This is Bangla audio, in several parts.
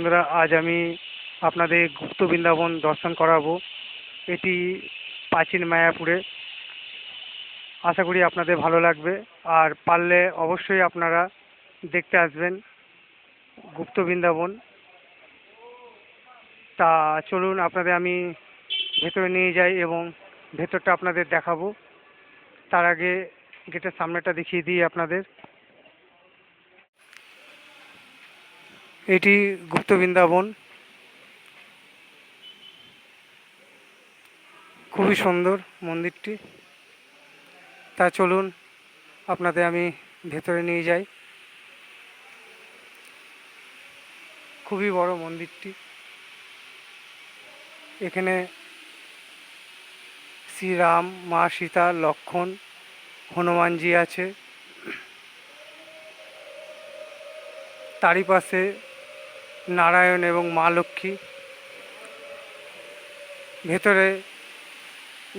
বন্ধুরা, আজ আমি আপনাদের গুপ্ত বৃন্দাবন দর্শন করাবো। এটি প্রাচীন মায়াপুরে। আশা করি আপনাদের ভালো লাগবে। আর পারলে অবশ্যই আপনারা দেখতে আসবেন গুপ্ত বৃন্দাবন। তা চলুন, আপনাদের আমি ভেতরে নিয়ে যাই এবং ভেতরটা আপনাদের দেখাবো। তার আগে গেটের সামনেটা দেখিয়ে দিই আপনাদের। এটি গুপ্ত বৃন্দাবন। খুবই সুন্দর মন্দিরটি। তা চলুন, আপনাদের আমি ভেতরে নিয়ে যাই। খুবই বড় মন্দিরটি। এখানে শ্রীরাম, মা সীতা, লক্ষণ, হনুমানজি আছে। তারই পাশে নারায়ণ এবং মা লক্ষ্মী। ভেতরে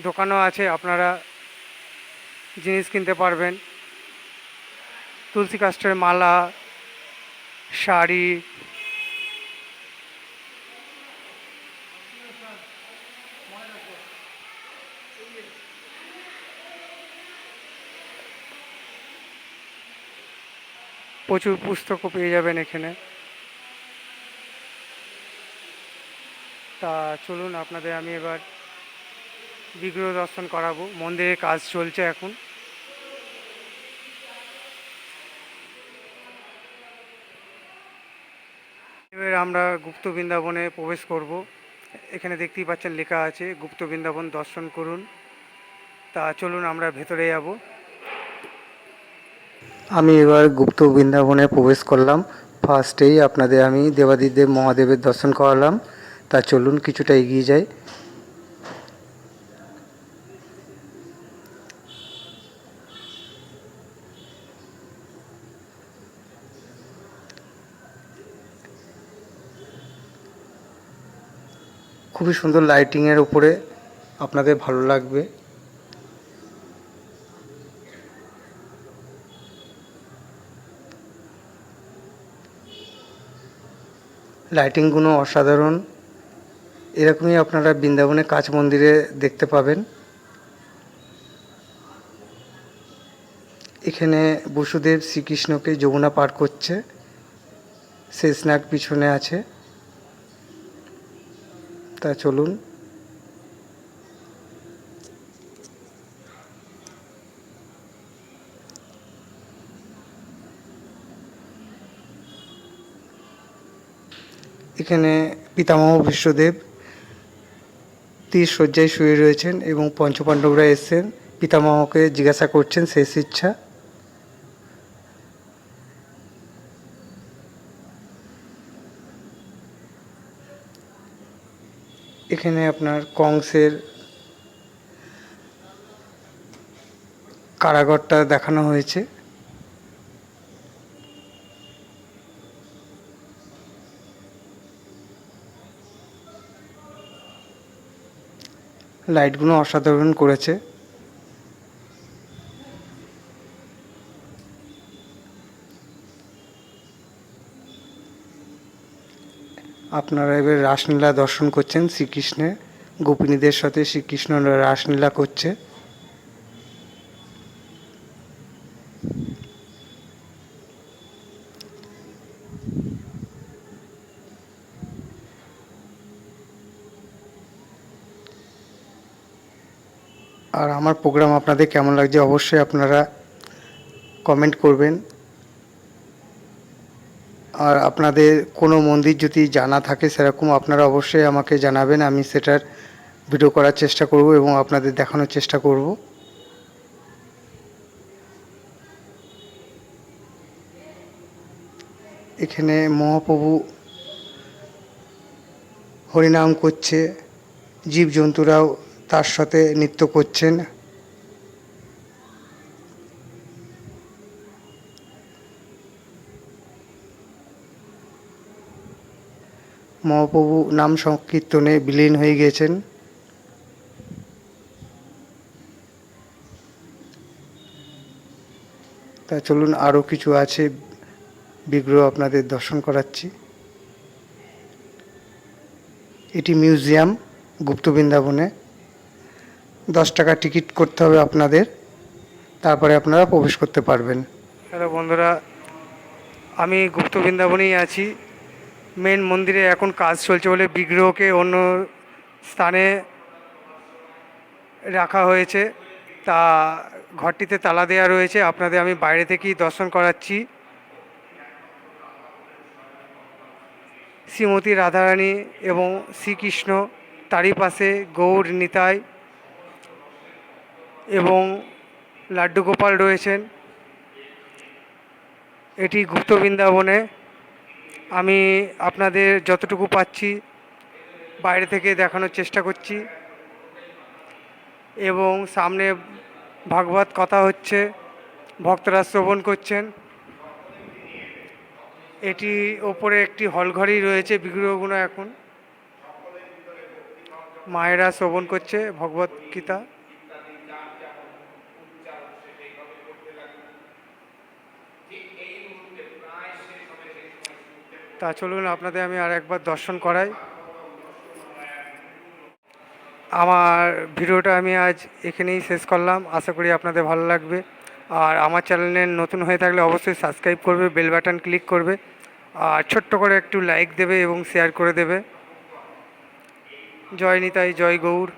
দোকানও আছে, আপনারা জিনিস কিনতে পারবেন। তুলসী কাষ্ঠের মালা, শাড়ি, প্রচুর পুস্তকও পেয়ে যাবেন এখানে। তা চলুন, আপনাদের আমি এবার বিগ্রহ দর্শন করাবো। মন্দিরে কাজ চলছে এখন। এবার আমরা গুপ্ত বৃন্দাবনে প্রবেশ করব। এখানে দেখতেই পাচ্ছেন লেখা আছে, গুপ্ত বৃন্দাবন দর্শন করুন। তা চলুন, আমরা ভেতরে যাব। আমি এবার গুপ্ত বৃন্দাবনে প্রবেশ করলাম। ফার্স্টেই আপনাদের আমি দেবাদিদেব মহাদেবের দর্শন করালাম। তা চলুন কিছুটা এগিয়ে যাই। খুবই সুন্দর লাইটিংয়ের উপরে আপনাদের ভালো লাগবে। লাইটিংগুলো অসাধারণ। এরকমই আপনারা বৃন্দাবনে কাঁচ মন্দিরে দেখতে পাবেন। এখানে বসুদেব শ্রীকৃষ্ণকে যমুনা পার করছে শেষনাগ পিছনে আছে। তা চলুন। এখানে পিতামহ বিশ্বদেব তীর শয্যায় শুয়ে রয়েছেন এবং পঞ্চপাণ্ডবরা এসেছেন। পিতামহকে জিজ্ঞাসা করছেন শেষ ইচ্ছা। এখানে আপনার কংসের কারাগরটা দেখানো হয়েছে। লাইটগুলো অসাধারণ করেছে। আপনারা এবার রাসলীলা দর্শন করছেন শ্রীকৃষ্ণের। গোপিনীদের সাথে শ্রীকৃষ্ণ রাসলীলা করছে। আর আমার প্রোগ্রাম আপনাদের কেমন লাগছে অবশ্যই আপনারা কমেন্ট করবেন। আর আপনাদের কোনো মন্দির যদি জানা থাকে সেরকম আপনারা অবশ্যই আমাকে জানাবেন, আমি সেটার ভিডিও করার চেষ্টা করব এবং আপনাদের দেখানোর চেষ্টা করব। এখানে মহাপ্রভু হরিনাম করছে, জীবজন্তুরাও তার সাথে নৃত্য করছেন। মহাপ্রভু নাম সংকীর্তনে বিলীন হয়ে গিয়েছেন। তা চলুন আরও কিছু আছে, বিগ্রহ আপনাদের দর্শন করাচ্ছি। এটি মিউজিয়াম, গুপ্ত বৃন্দাবনে। দশ টাকা টিকিট করতে হবে আপনাদের, তারপরে আপনারা প্রবেশ করতে পারবেন। হ্যালো বন্ধুরা, আমি গুপ্ত বৃন্দাবনেই আছি। মেন মন্দিরে এখন কাজ চলছে বলে বিগ্রহকে অন্য স্থানে রাখা হয়েছে। তা ঘরটিতে তালা দেওয়া রয়েছে। আপনাদের আমি বাইরে থেকেই দর্শন করাচ্ছি। শ্রীমতী রাধারানী এবং শ্রীকৃষ্ণ, তারই পাশে গৌর নিতাই এবং লাড্ডু গোপাল রয়েছেন। এটি গুপ্ত বৃন্দাবনে। আমি আপনাদের যতটুকু পাচ্ছি, বাইরে থেকে দেখানোর চেষ্টা করছি। এবং সামনে ভাগবত কথা হচ্ছে, ভক্তরা শ্রবণ করছেন। এটি ওপরে একটি হলঘরই রয়েছে বিগ্রহগুলো এখন। মায়েরা শ্রবণ করছে, ভগবত গীতা। তা চলুন আপনাদের আমি আর একবার দর্শন করাই। আমার ভিডিওটা আমি আজ এখানেই শেষ করলাম। আশা করি আপনাদের ভালো লাগবে। আর আমার চ্যানেলে নতুন হয়ে থাকলে অবশ্যই সাবস্ক্রাইব করবে, বেল বাটন ক্লিক করবে। আর ছোট্ট করে একটু লাইক দেবে এবং শেয়ার করে দেবে। জয় নিতাই, জয় গৌর।